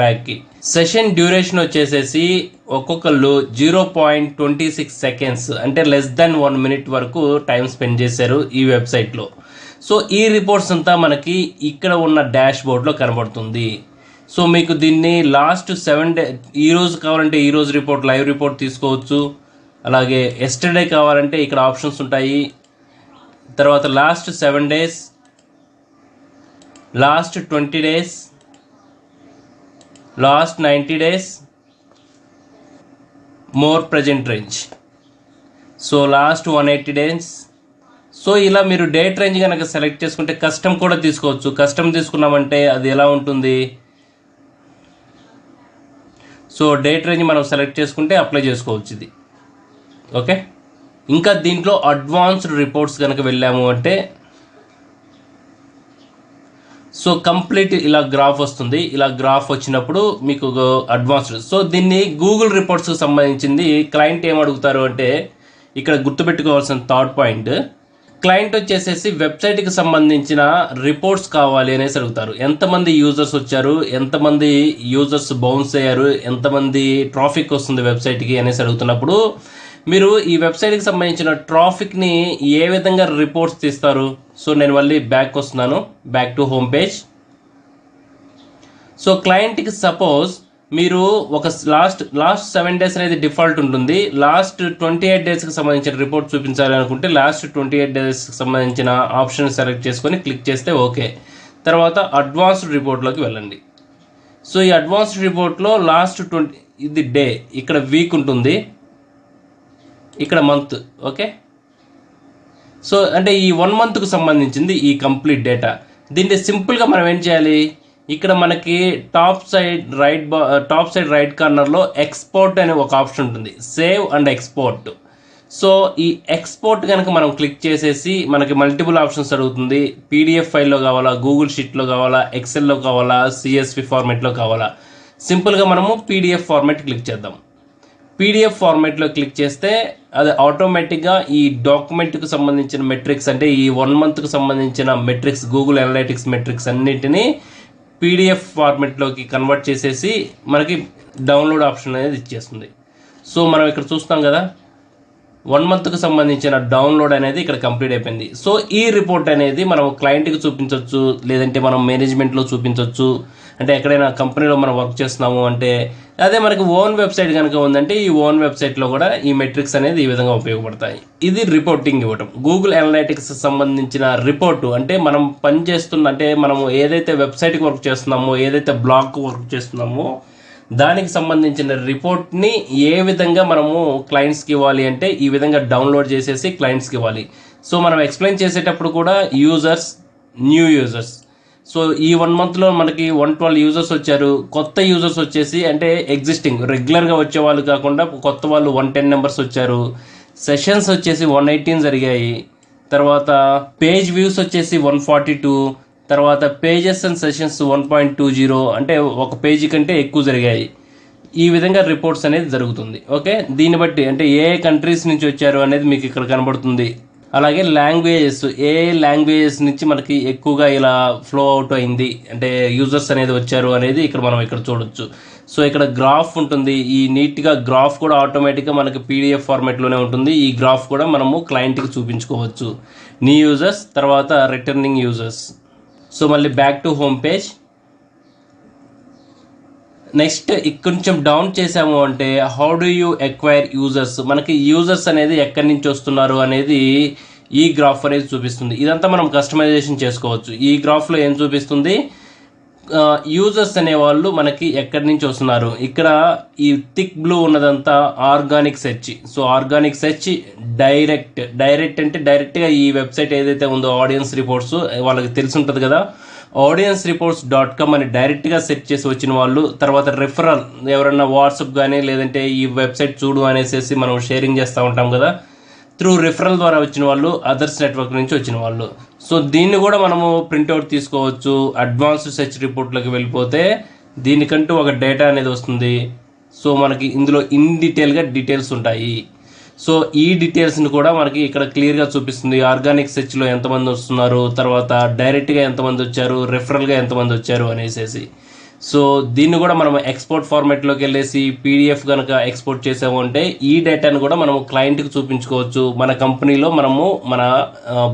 బ్యాక్కి సెషన్ డ్యూరేషన్ వచ్చేసేసి ఒక్కొక్కళ్ళు zero point twenty six seconds అంటే లెస్ దెన్ వన్ మినిట్ వరకు టైం స్పెండ్ చేశారు ఈ వెబ్సైట్లో సో ఈ రిపోర్ట్స్ అంతా మనకి ఇక్కడ ఉన్న డాష్ బోర్డ్లో కనబడుతుంది. సో మీకు దీన్ని లాస్ట్ సెవెన్ డే ఈ రోజు కావాలంటే ఈ రోజు రిపోర్ట్ లైవ్ రిపోర్ట్ తీసుకోవచ్చు. అలాగే ఎస్టర్డే కావాలంటే ఇక్కడ ఆప్షన్స్ ఉంటాయి. తర్వాత last seven days last twenty days last ninety days more present range. So last one eighty days. So ఇలా మీరు డేట్ రేంజ్ కనుక సెలెక్ట్ చేసుకుంటే కస్టమ్ కూడా తీసుకోవచ్చు. కస్టమ్ తీసుకున్నామంటే అది ఎలా ఉంటుంది? సో డేట్ రేంజ్ మనం సెలెక్ట్ చేసుకుంటే అప్లై చేసుకోవచ్చు ఇది. ఓకే? ఇంకా దీంట్లో అడ్వాన్స్డ్ రిపోర్ట్స్ కనుక వెళ్ళాము అంటే సో కంప్లీట్ ఇలా గ్రాఫ్ వస్తుంది. ఇలా గ్రాఫ్ వచ్చినప్పుడు మీకు అడ్వాన్స్డ్. సో దీన్ని గూగుల్ రిపోర్ట్స్కి సంబంధించింది క్లయింట్ ఏం అడుగుతారు అంటే ఇక్కడ గుర్తుపెట్టుకోవాల్సిన థర్డ్ పాయింట్ క్లయింట్ వచ్చేసేసి వెబ్సైట్కి సంబంధించిన రిపోర్ట్స్ కావాలి అనేసి అడుగుతారు. ఎంతమంది యూజర్స్ వచ్చారు? ఎంతమంది యూజర్స్ బౌన్స్ అయ్యారు? ఎంతమంది ట్రాఫిక్ వస్తుంది వెబ్సైట్కి అనేసి అడుగుతున్నప్పుడు మీరు ఈ వెబ్సైట్కి సంబంధించిన ట్రాఫిక్ని ఏ విధంగా రిపోర్ట్స్ తీస్తారు? సో నేను మళ్ళీ బ్యాక్ వస్తున్నాను. Back to home page so క్లయింట్కి సపోజ్ మీరు ఒక లాస్ట్ లాస్ట్ సెవెన్ డేస్ అనేది డిఫాల్ట్ ఉంటుంది. లాస్ట్ ట్వంటీ ఎయిట్ డేస్కి సంబంధించిన రిపోర్ట్ చూపించాలి అనుకుంటే లాస్ట్ ట్వంటీ ఎయిట్ డేస్కి సంబంధించిన ఆప్షన్ సెలెక్ట్ చేసుకొని క్లిక్ చేస్తే ఓకే తర్వాత అడ్వాన్స్డ్ రిపోర్ట్లోకి వెళ్ళండి. సో ఈ అడ్వాన్స్డ్ రిపోర్ట్లో లాస్ట్ ట్వంటీ ఇది డే ఇక్కడ వీక్ ఉంటుంది. ఇక్కడ మంత్ ఓకే సో అంటే ఈ వన్ మంత్కు సంబంధించింది ఈ కంప్లీట్ డేటా దీన్ని సింపుల్గా మనం ఏం చేయాలి? ఇక్కడ మనకి టాప్ సైడ్ రైట్ బా టాప్ సైడ్ రైట్ కార్నర్లో ఎక్స్పోర్ట్ అనే ఒక ఆప్షన్ ఉంటుంది. సేవ్ అండ్ ఎక్స్పోర్ట్ సో ఈ ఎక్స్పోర్ట్ కనుక మనం క్లిక్ చేసేసి మనకి మల్టిపుల్ ఆప్షన్స్ అడుగుతుంది. పీడిఎఫ్ ఫైల్లో కావాలా? గూగుల్ షీట్లో కావాలా? ఎక్సెల్లో కావాలా? సిఎస్వి ఫార్మేట్లో కావాలా? సింపుల్గా మనము పీడిఎఫ్ ఫార్మేట్ క్లిక్ చేద్దాం. పీడిఎఫ్ ఫార్మాట్లో క్లిక్ చేస్తే అది ఆటోమేటిక్గా ఈ డాక్యుమెంట్కి సంబంధించిన మెట్రిక్స్ అంటే ఈ వన్ మంత్కి సంబంధించిన మెట్రిక్స్ గూగుల్ అనలైటిక్స్ మెట్రిక్స్ అన్నిటినీ పీడిఎఫ్ ఫార్మెట్లోకి కన్వర్ట్ చేసేసి మనకి డౌన్లోడ్ ఆప్షన్ అనేది ఇచ్చేస్తుంది. సో మనం ఇక్కడ చూస్తాం కదా వన్ మంత్కి సంబంధించిన డౌన్లోడ్ అనేది ఇక్కడ కంప్లీట్ అయిపోయింది. సో ఈ రిపోర్ట్ అనేది మనం క్లయింట్కి చూపించవచ్చు లేదంటే మనం మేనేజ్మెంట్లో చూపించవచ్చు అంటే ఎక్కడైనా కంపెనీలో మనం వర్క్ చేస్తున్నాము అంటే అదే మనకి ఓన్ వెబ్సైట్ కనుక ఉందంటే ఈ ఓన్ వెబ్సైట్లో కూడా ఈ మెట్రిక్స్ అనేది ఈ విధంగా ఉపయోగపడతాయి. ఇది రిపోర్టింగ్ ఇవ్వటం. గూగుల్ అనలైటిక్స్ సంబంధించిన రిపోర్టు అంటే మనం పని చేస్తున్న అంటే మనం ఏదైతే వెబ్సైట్కి వర్క్ చేస్తున్నామో ఏదైతే బ్లాగ్ వర్క్ చేస్తున్నామో దానికి సంబంధించిన రిపోర్ట్ని ఏ విధంగా మనము క్లయింట్స్కి ఇవ్వాలి అంటే ఈ విధంగా డౌన్లోడ్ చేసేసి క్లయింట్స్కి ఇవ్వాలి. సో మనం ఎక్స్ప్లెయిన్ చేసేటప్పుడు కూడా యూజర్స్ న్యూ యూజర్స్ సో ఈ వన్ మంత్లో మనకి వన్ ట్వెల్వ్ యూజర్స్ వచ్చారు. కొత్త యూజర్స్ వచ్చేసి అంటే ఎగ్జిస్టింగ్ రెగ్యులర్గా వచ్చే వాళ్ళు కాకుండా కొత్త వాళ్ళు వన్ టెన్ నెంబర్స్ వచ్చారు. సెషన్స్ వచ్చేసి వన్ ఎయిటీన్ జరిగాయి. తర్వాత పేజ్ వ్యూస్ వచ్చేసి వన్ ఫార్టీ టూ తర్వాత pages and sessions one point two zero అంటే ఒక పేజీ కంటే ఎక్కువ జరిగాయి. ఈ విధంగా రిపోర్ట్స్ అనేది జరుగుతుంది. ఓకే దీన్ని బట్టి అంటే ఏ కంట్రీస్ నుంచి వచ్చారు అనేది మీకు ఇక్కడ కనబడుతుంది. అలాగే లాంగ్వేజెస్ ఏ లాంగ్వేజెస్ నుంచి మనకి ఎక్కువగా ఇలా ఫ్లో అవుట్ అయింది అంటే యూజర్స్ అనేది వచ్చారు అనేది ఇక్కడ మనం ఇక్కడ చూడొచ్చు. సో ఇక్కడ గ్రాఫ్ ఉంటుంది. ఈ నీట్గా గ్రాఫ్ కూడా ఆటోమేటిక్గా మనకి పీడిఎఫ్ ఫార్మాట్లోనే ఉంటుంది. ఈ గ్రాఫ్ కూడా మనము క్లయింట్కి చూపించుకోవచ్చు. నీ యూజర్స్ తర్వాత రిటర్నింగ్ యూజర్స్. సో మళ్ళీ back to home page. Next కొంచెం డౌన్ చేసాము అంటే how do you acquire users మనకి యూజర్స్ అనేది ఎక్కడి నుంచి వస్తున్నారు అనేది ఈ గ్రాఫ్ అనేది చూపిస్తుంది. ఇదంతా మనం కస్టమైజేషన్ చేసుకోవచ్చు. ఈ గ్రాఫ్లో ఏం చూపిస్తుంది? యూజర్స్ అనేవాళ్ళు మనకి ఎక్కడి నుంచి వస్తున్నారు? ఇక్కడ ఈ థిక్ బ్లూ ఉన్నదంతా organic search so organic search direct direct అంటే డైరెక్ట్గా ఈ వెబ్సైట్ ఏదైతే ఉందో ఆడియన్స్ రిపోర్ట్స్ వాళ్ళకి తెలిసి ఉంటుంది కదా. ఆడియన్స్ రిపోర్ట్స్ డాట్ కామ్ అని డైరెక్ట్గా సెర్చ్ చేసి వచ్చిన వాళ్ళు తర్వాత రెఫరల్ ఎవరన్నా వాట్సాప్ కానీ లేదంటే ఈ వెబ్సైట్ చూడు అనేసి మనం షేరింగ్ చేస్తూ ఉంటాం కదా. త్రూ రిఫరల్ ద్వారా వచ్చిన వాళ్ళు అదర్స్ నెట్వర్క్ నుంచి వచ్చిన వాళ్ళు. సో దీన్ని కూడా మనము ప్రింట్అవుట్ తీసుకోవచ్చు. అడ్వాన్స్డ్ సెర్చ్ రిపోర్ట్లోకి వెళ్ళిపోతే దీనికంటూ ఒక డేటా అనేది వస్తుంది. సో మనకి ఇందులో ఇన్ డీటెయిల్గా డీటెయిల్స్ ఉంటాయి. సో ఈ డీటెయిల్స్ని కూడా మనకి ఇక్కడ క్లియర్గా చూపిస్తుంది. ఆర్గానిక్ సెర్చ్లో ఎంతమంది వస్తున్నారు తర్వాత డైరెక్ట్గా ఎంతమంది వచ్చారు రెఫరల్గా ఎంతమంది వచ్చారు అనేసి సో దీన్ని కూడా మనం ఎక్స్పోర్ట్ ఫార్మాట్లోకి వెళ్ళేసి పీడిఎఫ్ కనుక ఎక్స్పోర్ట్ చేసాము అంటే ఈ డేటాను కూడా మనం క్లయింట్కి చూపించుకోవచ్చు. మన కంపెనీలో మనము మన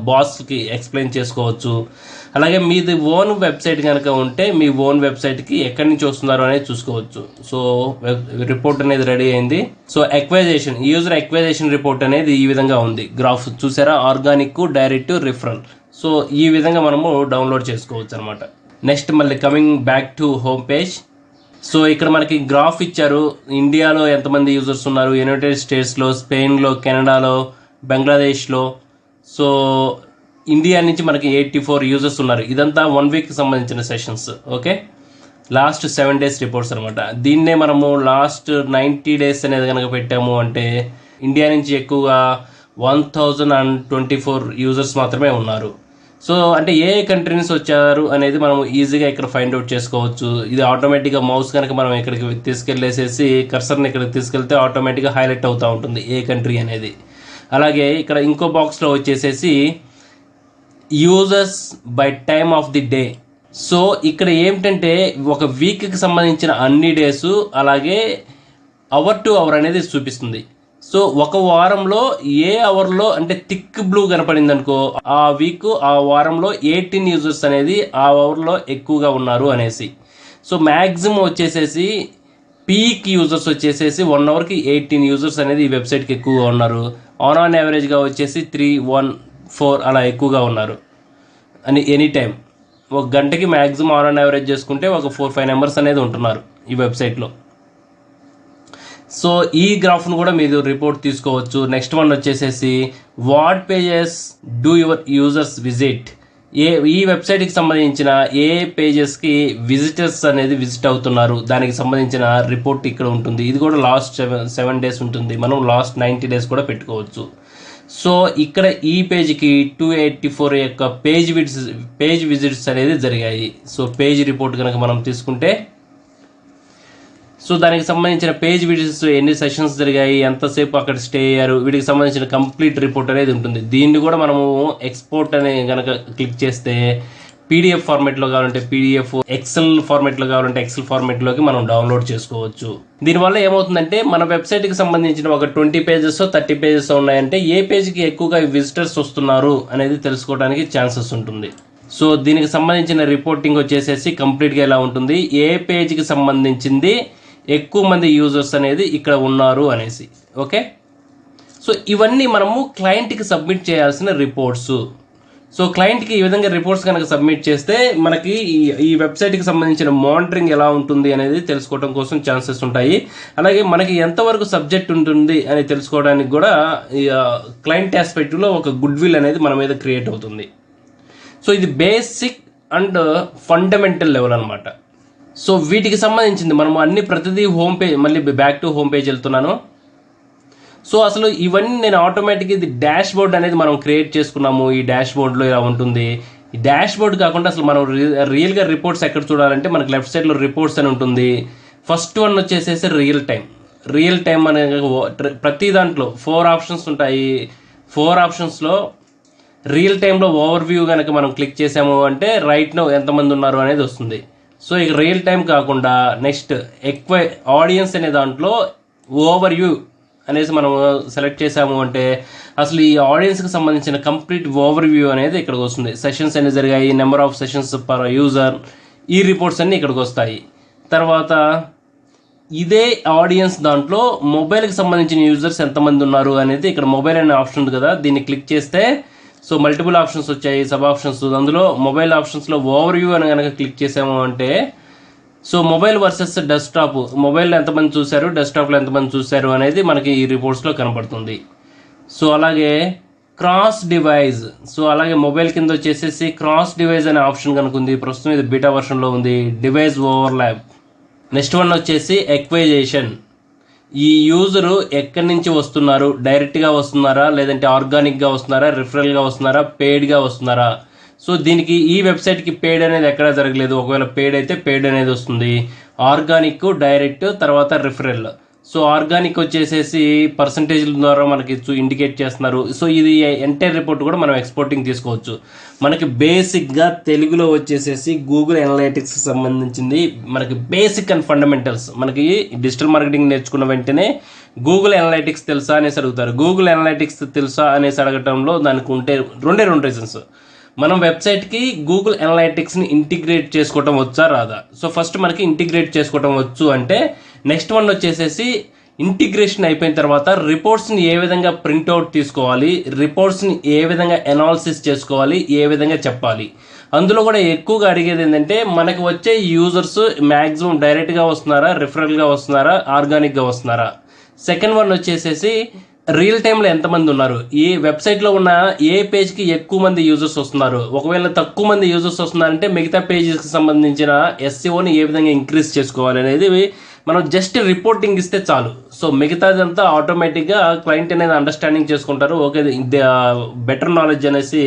బాస్కి ఎక్స్ప్లెయిన్ చేసుకోవచ్చు. అలాగే మీది ఓన్ వెబ్సైట్ కనుక ఉంటే మీ ఓన్ వెబ్సైట్కి ఎక్కడి నుంచి వస్తున్నారు అనేది చూసుకోవచ్చు. సో రిపోర్ట్ అనేది రెడీ అయింది. So acquisition user acquisition report అనేది ఈ విధంగా ఉంది. గ్రాఫ్ చూసారా? ఆర్గానిక్ డైరెక్ట్ రిఫరల్ సో ఈ విధంగా మనము డౌన్లోడ్ చేసుకోవచ్చు అనమాట నెక్స్ట్ మళ్ళీ coming back to home page. So ఇక్కడ మనకి గ్రాఫ్ ఇచ్చారు. ఇండియాలో ఎంతమంది యూజర్స్ ఉన్నారు? యునైటెడ్ స్టేట్స్లో స్పెయిన్లో కెనడాలో బంగ్లాదేశ్లో. సో ఇండియా నుంచి మనకి ఎయిటీ ఫోర్ యూజర్స్ ఉన్నారు. ఇదంతా వన్ వీక్కి సంబంధించిన sessions okay last seven days reports అనమాట దీన్నే మనము లాస్ట్ నైంటీ డేస్ అనేది కనుక పెట్టాము అంటే ఇండియా నుంచి ఎక్కువగా one thousand and twenty four users మాత్రమే ఉన్నారు. సో అంటే ఏ కంట్రీ నుంచి వచ్చారు అనేది మనం ఈజీగా ఇక్కడ ఫైండ్ అవుట్ చేసుకోవచ్చు. ఇది ఆటోమేటిక్గా మౌస్ కనుక మనం ఇక్కడికి తీసుకెళ్ళేసేసి కర్సర్ని ఇక్కడికి తీసుకెళ్తే ఆటోమేటిక్గా హైలైట్ అవుతూ ఉంటుంది ఏ కంట్రీ అనేది. అలాగే ఇక్కడ ఇంకో బాక్స్లో వచ్చేసేసి users by time of the day so ఇక్కడ ఏమిటంటే ఒక వీక్కి సంబంధించిన అన్ని డేస్ అలాగే అవర్ టు అవర్ అనేది చూపిస్తుంది. సో ఒక వారంలో ఏ అవర్లో అంటే థిక్ బ్లూ కనపడింది అనుకో ఆ వీక్ ఆ వారంలో ఎయిటీన్ యూజర్స్ అనేది ఆ అవర్లో ఎక్కువగా ఉన్నారు అనేసి. సో మ్యాక్సిమం వచ్చేసేసి పీక్ యూజర్స్ వచ్చేసేసి వన్ అవర్కి ఎయిటీన్ యూజర్స్ అనేది ఈ వెబ్సైట్కి ఎక్కువగా ఉన్నారు. ఆన్ ఆన్ యావరేజ్గా వచ్చేసి త్రీ వన్ ఫోర్ అలా ఎక్కువగా ఉన్నారు. అని ఎనీ టైం. ఒక గంటకి మ్యాక్సిమం ఆన్ ఆన్ యావరేజ్ చేసుకుంటే ఒక ఫోర్ ఫైవ్ నెంబర్స్ అనేది ఉంటున్నారు ఈ వెబ్సైట్లో. సో ఈ గ్రాఫ్ను కూడా మీరు రిపోర్ట్ తీసుకోవచ్చు. నెక్స్ట్ వన్ వచ్చేసేసి what pages do your users visit. ఏ ఈ వెబ్సైట్కి సంబంధించిన ఏ పేజెస్కి విజిటర్స్ అనేది విజిట్ అవుతున్నారు దానికి సంబంధించిన రిపోర్ట్ ఇక్కడ ఉంటుంది. ఇది కూడా లాస్ట్ సెవెన్ సెవెన్ డేస్ ఉంటుంది. మనం లాస్ట్ నైంటీ డేస్ కూడా పెట్టుకోవచ్చు. సో ఇక్కడ ఈ పేజ్కి టూ ఎయిటీ ఫోర్ యొక్క పేజ్ విజిట్స్ పేజ్ విజిట్స్ అనేది జరిగాయి. సో పేజ్ రిపోర్ట్ కనుక మనం తీసుకుంటే సో దానికి సంబంధించిన పేజ్ వీడియోస్ ఎన్ని సెషన్స్ జరిగాయి ఎంతసేపు అక్కడ స్టే అయ్యారు వీటికి సంబంధించిన కంప్లీట్ రిపోర్ట్ అనేది ఉంటుంది. దీన్ని కూడా మనము ఎక్స్పోర్ట్ అనే కనుక క్లిక్ చేస్తే పీడిఎఫ్ ఫార్మేట్లో కావాలంటే పీడిఎఫ్ ఎక్సెల్ ఫార్మేట్లో కావాలంటే ఎక్సెల్ ఫార్మేట్లోకి మనం డౌన్లోడ్ చేసుకోవచ్చు. దీనివల్ల ఏమవుతుందంటే మన వెబ్సైట్కి సంబంధించిన ఒక ట్వంటీ పేజెస్ థర్టీ పేజెస్ ఉన్నాయంటే ఏ పేజ్కి ఎక్కువగా విజిటర్స్ వస్తున్నారు అనేది తెలుసుకోవడానికి ఛాన్సెస్ ఉంటుంది. సో దీనికి సంబంధించిన రిపోర్టింగ్ వచ్చేసేసి కంప్లీట్గా ఎలా ఉంటుంది. ఏ పేజ్కి సంబంధించింది ఎక్కువ మంది యూజర్స్ అనేది ఇక్కడ ఉన్నారు అనేసి. ఓకే సో ఇవన్నీ మనము క్లయింట్కి సబ్మిట్ చేయాల్సిన రిపోర్ట్స్ సో క్లయింట్కి ఈ విధంగా రిపోర్ట్స్ కనుక సబ్మిట్ చేస్తే మనకి ఈ ఈ వెబ్సైట్కి సంబంధించిన మానిటరింగ్ ఎలా ఉంటుంది అనేది తెలుసుకోవడం కోసం ఛాన్సెస్ ఉంటాయి. అలాగే మనకి ఎంతవరకు సబ్జెక్ట్ ఉంటుంది అని తెలుసుకోవడానికి కూడా క్లయింట్ ఆస్పెక్ట్లో ఒక గుడ్ విల్ అనేది మన మీద క్రియేట్ అవుతుంది. సో ఇది బేసిక్ అండ్ ఫండమెంటల్ లెవెల్ అనమాట సో వీటికి సంబంధించింది మనం అన్ని ప్రతిదీ హోమ్ పేజ్ మళ్ళీ బ్యాక్ టు హోమ్ పేజ్ వెళ్తున్నాను. సో అసలు ఇవన్నీ నేను ఆటోమేటిక్ ఇది డాష్ బోర్డ్ అనేది మనం క్రియేట్ చేసుకున్నాము. ఈ డాష్ బోర్డ్లో ఇలా ఉంటుంది. ఈ డాష్ బోర్డ్ కాకుండా అసలు మనం రి- రియల్గా రిపోర్ట్స్ ఎక్కడ చూడాలంటే మనకి లెఫ్ట్ సైడ్లో రిపోర్ట్స్ అని ఉంటుంది. ఫస్ట్ వన్ వచ్చేసేసి రియల్ టైం రియల్ టైం అనే ప్రతి దాంట్లో ఫోర్ ఆప్షన్స్ ఉంటాయి. ఫోర్ ఆప్షన్స్లో రియల్ టైంలో ఓవర్ వ్యూ కనుక మనం క్లిక్ చేసాము అంటే రైట్ను ఎంతమంది ఉన్నారు అనేది వస్తుంది. సో ఇక రియల్ టైం కాకుండా నెక్స్ట్ ఎక్కువ ఆడియన్స్ అనే దాంట్లో ఓవర్ వ్యూ అనేసి మనం సెలెక్ట్ చేసాము అంటే అసలు ఈ ఆడియన్స్కి సంబంధించిన కంప్లీట్ ఓవర్ వ్యూ అనేది ఇక్కడికి వస్తుంది. సెషన్స్ అన్ని జరిగాయి? Number of sessions per user ఈ రిపోర్ట్స్ అన్నీ ఇక్కడికి వస్తాయి. తర్వాత ఇదే ఆడియన్స్ దాంట్లో మొబైల్కి సంబంధించిన యూజర్స్ ఎంతమంది ఉన్నారు అనేది ఇక్కడ మొబైల్ అనే ఆప్షన్ ఉంది కదా. దీన్ని క్లిక్ చేస్తే సో మల్టిపుల్ ఆప్షన్స్ వచ్చాయి సబ్ ఆప్షన్స్. అందులో మొబైల్ ఆప్షన్స్లో ఓవర్ వ్యూ అని కనుక క్లిక్ చేసాము అంటే సో మొబైల్ వర్సెస్ డెస్క్టాప్. మొబైల్లో ఎంతమంది చూశారు డెస్క్టాప్లో ఎంతమంది చూశారు అనేది మనకి ఈ రిపోర్ట్స్లో కనపడుతుంది. సో అలాగే క్రాస్ డివైజ్ సో అలాగే మొబైల్ కింద వచ్చేసేసి క్రాస్ డివైజ్ అనే ఆప్షన్ కనుక ఉంది. ప్రస్తుతం ఇది బీటా వర్షన్లో ఉంది. డివైస్ ఓవర్లాప్ నెక్స్ట్ వన్ వచ్చేసి ఎక్వైజేషన్ ఈ యూజరు ఎక్కడి నుంచి వస్తున్నారు? డైరెక్ట్గా వస్తున్నారా? లేదంటే ఆర్గానిక్గా వస్తున్నారా? రిఫరల్గా వస్తున్నారా? పెయిడ్గా వస్తున్నారా? సో దీనికి ఈ వెబ్సైట్కి పెయిడ్ అనేది ఎక్కడా జరగలేదు. ఒకవేళ పెయిడ్ అయితే పెయిడ్ అనేది వస్తుంది. ఆర్గానిక్ డైరెక్ట్ తర్వాత రిఫరల్ సో ఆర్గానిక్ వచ్చేసేసి పర్సంటేజ్ల ద్వారా మనకి ఇండికేట్ చేస్తున్నారు. సో ఇది ఎంటైర్ రిపోర్ట్ కూడా మనం ఎక్స్పోర్టింగ్ తీసుకోవచ్చు. మనకి బేసిక్గా తెలుగులో వచ్చేసేసి గూగుల్ అనలైటిక్స్ సంబంధించింది మనకి బేసిక్ అండ్ ఫండమెంటల్స్ మనకి డిజిటల్ మార్కెటింగ్ నేర్చుకున్న వెంటనే గూగుల్ అనలైటిక్స్ తెలుసా అనేసి అడుగుతారు. గూగుల్ అనలైటిక్స్ తెలుసా అనేసి అడగటంలో దానికి ఉంటే రెండే రెండు రీజన్స్ మనం వెబ్సైట్కి గూగుల్ అనలైటిక్స్ని ఇంటిగ్రేట్ చేసుకోవటం వచ్చా రాదా? సో ఫస్ట్ మనకి ఇంటిగ్రేట్ చేసుకోవటం వచ్చు అంటే నెక్స్ట్ వన్ వచ్చేసేసి ఇంటిగ్రేషన్ అయిపోయిన తర్వాత రిపోర్ట్స్ని ఏ విధంగా ప్రింట్అవుట్ తీసుకోవాలి? రిపోర్ట్స్ని ఏ విధంగా ఎనాలిసిస్ చేసుకోవాలి? ఏ విధంగా చెప్పాలి? అందులో కూడా ఎక్కువగా అడిగేది ఏంటంటే మనకు వచ్చే యూజర్స్ మ్యాక్సిమం డైరెక్ట్గా వస్తున్నారా రిఫరల్గా వస్తున్నారా ఆర్గానిక్గా వస్తున్నారా? సెకండ్ వన్ వచ్చేసేసి రియల్ టైంలో ఎంతమంది ఉన్నారు? ఈ వెబ్సైట్లో ఉన్న ఏ పేజ్కి ఎక్కువ మంది యూజర్స్ వస్తున్నారు? ఒకవేళ తక్కువ మంది యూజర్స్ వస్తున్నారంటే మిగతా పేజెస్కి సంబంధించిన ఎస్సీఓని ఏ విధంగా ఇంక్రీజ్ చేసుకోవాలి అనేది మనం జస్ట్ రిపోర్టింగ్ ఇస్తే చాలు. సో మిగతాదంతా ఆటోమేటిక్గా క్లయింట్ అనేది అండర్స్టాండింగ్ చేసుకుంటారు. ఓకే బెటర్ నాలెడ్జ్ అనేసి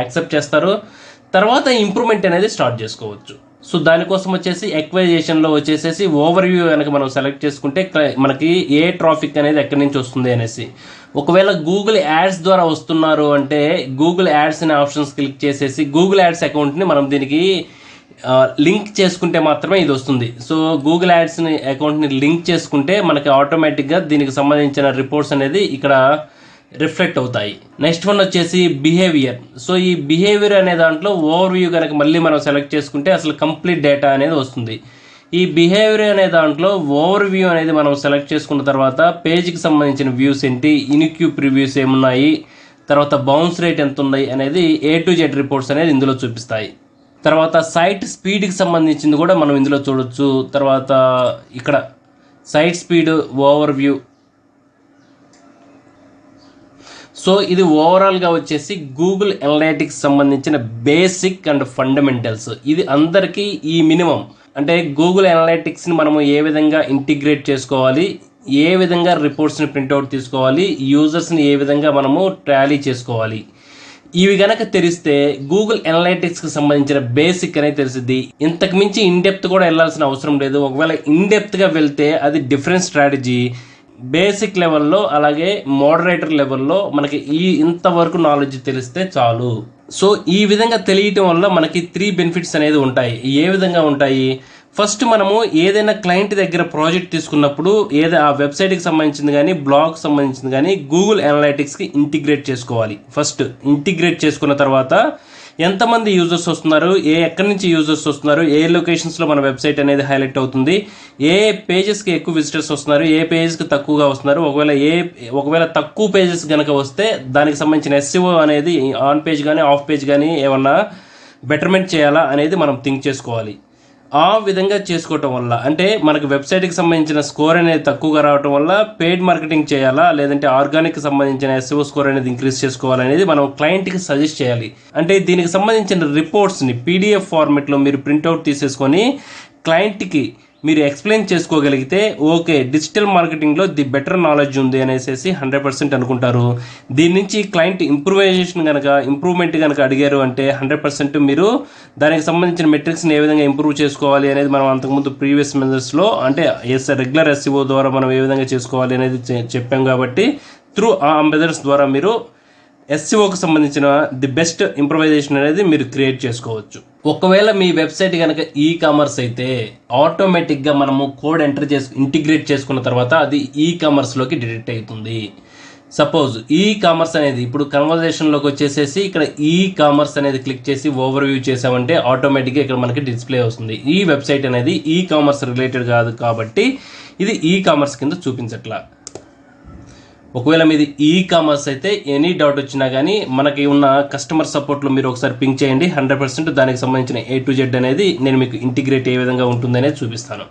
యాక్సెప్ట్ చేస్తారు. తర్వాత ఇంప్రూవ్మెంట్ అనేది స్టార్ట్ చేసుకోవచ్చు. సో దానికోసం వచ్చేసి ఎక్వైజేషన్లో వచ్చేసేసి ఓవర్ వ్యూ కనుక మనం సెలెక్ట్ చేసుకుంటే మనకి ఏ ట్రాఫిక్ అనేది ఎక్కడి నుంచి వస్తుంది అనేసి. ఒకవేళ గూగుల్ యాడ్స్ ద్వారా వస్తున్నారు అంటే గూగుల్ యాడ్స్ అనే ఆప్షన్స్ క్లిక్ చేసేసి గూగుల్ యాడ్స్ అకౌంట్ని మనం దీనికి లింక్ చేసుకుంటే మాత్రమే ఇది వస్తుంది. సో గూగుల్ యాడ్స్ని అకౌంట్ని లింక్ చేసుకుంటే మనకి ఆటోమేటిక్గా దీనికి సంబంధించిన రిపోర్ట్స్ అనేది ఇక్కడ రిఫ్లెక్ట్ అవుతాయి. నెక్స్ట్ వన్ వచ్చేసి బిహేవియర్ సో ఈ బిహేవియర్ అనే దాంట్లో ఓవర్ వ్యూ కనుక మళ్ళీ మనం సెలెక్ట్ చేసుకుంటే అసలు కంప్లీట్ డేటా అనేది వస్తుంది. ఈ బిహేవియర్ అనే దాంట్లో ఓవర్ వ్యూ అనేది మనం సెలెక్ట్ చేసుకున్న తర్వాత పేజ్కి సంబంధించిన వ్యూస్ ఏంటి ఇన్క్యూ ప్రివ్యూస్ ఏమున్నాయి తర్వాత బౌన్స్ రేట్ ఎంత ఉన్నాయి అనేది ఏ టు జెడ్ రిపోర్ట్స్ అనేది ఇందులో చూపిస్తాయి. తర్వాత సైట్ స్పీడ్కి సంబంధించింది కూడా మనం ఇందులో చూడొచ్చు. తర్వాత ఇక్కడ site speed over view so ఇది ఓవరాల్గా వచ్చేసి గూగుల్ ఎనలైటిక్స్ సంబంధించిన బేసిక్ అండ్ ఫండమెంటల్స్ ఇది అందరికీ ఈ మినిమం. అంటే గూగుల్ ఎనలైటిక్స్ని మనము ఏ విధంగా ఇంటిగ్రేట్ చేసుకోవాలి ఏ విధంగా రిపోర్ట్స్ని ప్రింట్అవుట్ తీసుకోవాలి యూజర్స్ని ఏ విధంగా మనము ట్రాలీ చేసుకోవాలి. ఇవి గనక తెలిస్తే గూగుల్ అనలైటిక్స్కి సంబంధించిన బేసిక్ అనేది తెలిసింది ఇంతకు మించి ఇన్డెప్త్ కూడా వెళ్ళాల్సిన అవసరం లేదు. ఒకవేళ ఇన్ వెళ్తే అది డిఫరెంట్ స్ట్రాటజీ బేసిక్ లెవెల్లో అలాగే మోడరేటర్ లెవెల్లో మనకి ఈ ఇంతవరకు నాలెడ్జ్ తెలిస్తే చాలు. సో ఈ విధంగా తెలియటం వల్ల మనకి త్రీ బెనిఫిట్స్ అనేది ఉంటాయి. ఏ విధంగా ఉంటాయి? ఫస్ట్ మనము ఏదైనా క్లయింట్ దగ్గర ప్రాజెక్ట్ తీసుకున్నప్పుడు ఏదో ఆ వెబ్సైట్కి సంబంధించింది కానీ బ్లాగ్ సంబంధించింది కానీ గూగుల్ అనలైటిక్స్కి ఇంటిగ్రేట్ చేసుకోవాలి. ఫస్ట్ ఇంటిగ్రేట్ చేసుకున్న తర్వాత ఎంతమంది యూజర్స్ వస్తున్నారు ఏ ఎక్కడి నుంచి యూజర్స్ వస్తున్నారు ఏ లొకేషన్స్లో మన వెబ్సైట్ అనేది హైలైట్ అవుతుంది ఏ పేజెస్కి ఎక్కువ విజిటర్స్ వస్తున్నారు ఏ పేజెస్కి తక్కువగా వస్తున్నారు ఒకవేళ ఏ ఒకవేళ తక్కువ పేజెస్ కనుక వస్తే దానికి సంబంధించిన ఎస్సీఓ అనేది ఆన్ పేజ్ కానీ ఆఫ్ పేజ్ కానీ ఏమన్నా బెటర్మెంట్ చేయాలా అనేది మనం థింక్ చేసుకోవాలి. ఆ విధంగా చేసుకోవటం వల్ల అంటే మనకు వెబ్సైట్కి సంబంధించిన స్కోర్ అనేది తక్కువగా రావటం వల్ల పెయిడ్ మార్కెటింగ్ చేయాలా లేదంటే ఆర్గానిక్ సంబంధించిన ఎస్ఓ స్కోర్ అనేది ఇంక్రీజ్ చేసుకోవాలనేది మనం క్లయింట్కి సజెస్ట్ చేయాలి. అంటే దీనికి సంబంధించిన రిపోర్ట్స్ని పీడిఎఫ్ ఫార్మెట్లో మీరు ప్రింట్అవుట్ తీసేసుకొని క్లయింట్కి మీరు ఎక్స్ప్లెయిన్ చేసుకోగలిగితే ఓకే డిజిటల్ మార్కెటింగ్లో ది బెటర్ నాలెడ్జ్ ఉంది అనేసి హండ్రెడ్ పర్సెంట్ అనుకుంటారు. దీని నుంచి క్లయింట్ ఇంప్రూవైజేషన్ కనుక ఇంప్రూవ్మెంట్ కనుక అడిగారు అంటే హండ్రెడ్ పర్సెంట్ మీరు దానికి సంబంధించిన మెట్రిక్స్ని ఏ విధంగా ఇంప్రూవ్ చేసుకోవాలి అనేది మనం అంతకుముందు ప్రీవియస్ మెథడ్స్లో అంటే ఎస్ రెగ్యులర్ ఎస్సీఓ ద్వారా మనం ఏ విధంగా చేసుకోవాలి అనేది చెప్పాం కాబట్టి త్రూ ఆ మెథడ్స్ ద్వారా మీరు ఎస్సీఓకి సంబంధించిన ది బెస్ట్ ఇంప్రవైజేషన్ అనేది మీరు క్రియేట్ చేసుకోవచ్చు. ఒకవేళ మీ వెబ్సైట్ కనుక ఈ కామర్స్ అయితే ఆటోమేటిక్గా మనము కోడ్ ఎంటర్ చేసి ఇంటిగ్రేట్ చేసుకున్న తర్వాత అది ఈ కామర్స్లోకి డిటెక్ట్ అవుతుంది. సపోజ్ ఈ కామర్స్ అనేది ఇప్పుడు కన్వర్జేషన్లోకి వచ్చేసేసి ఇక్కడ ఈ కామర్స్ అనేది క్లిక్ చేసి ఓవర్ వ్యూ చేసామంటే ఆటోమేటిక్గా ఇక్కడ మనకి డిస్ప్లే వస్తుంది. ఈ వెబ్సైట్ అనేది ఈ కామర్స్ రిలేటెడ్ కాదు కాబట్టి ఇది ఈ కామర్స్ కింద చూపించట్లా. ఒకవేళ మీది ఈ కామర్స్ అయితే ఎనీ డౌట్ వచ్చినా కానీ మనకి ఉన్న కస్టమర్ సపోర్ట్లో మీరు ఒకసారి పింక్ చేయండి. హండ్రెడ్ పర్సెంట్ దానికి సంబంధించిన ఏ టు జెడ్ అనేది నేను మీకు ఇంటిగ్రేట్ ఏ విధంగా ఉంటుంది చూపిస్తాను.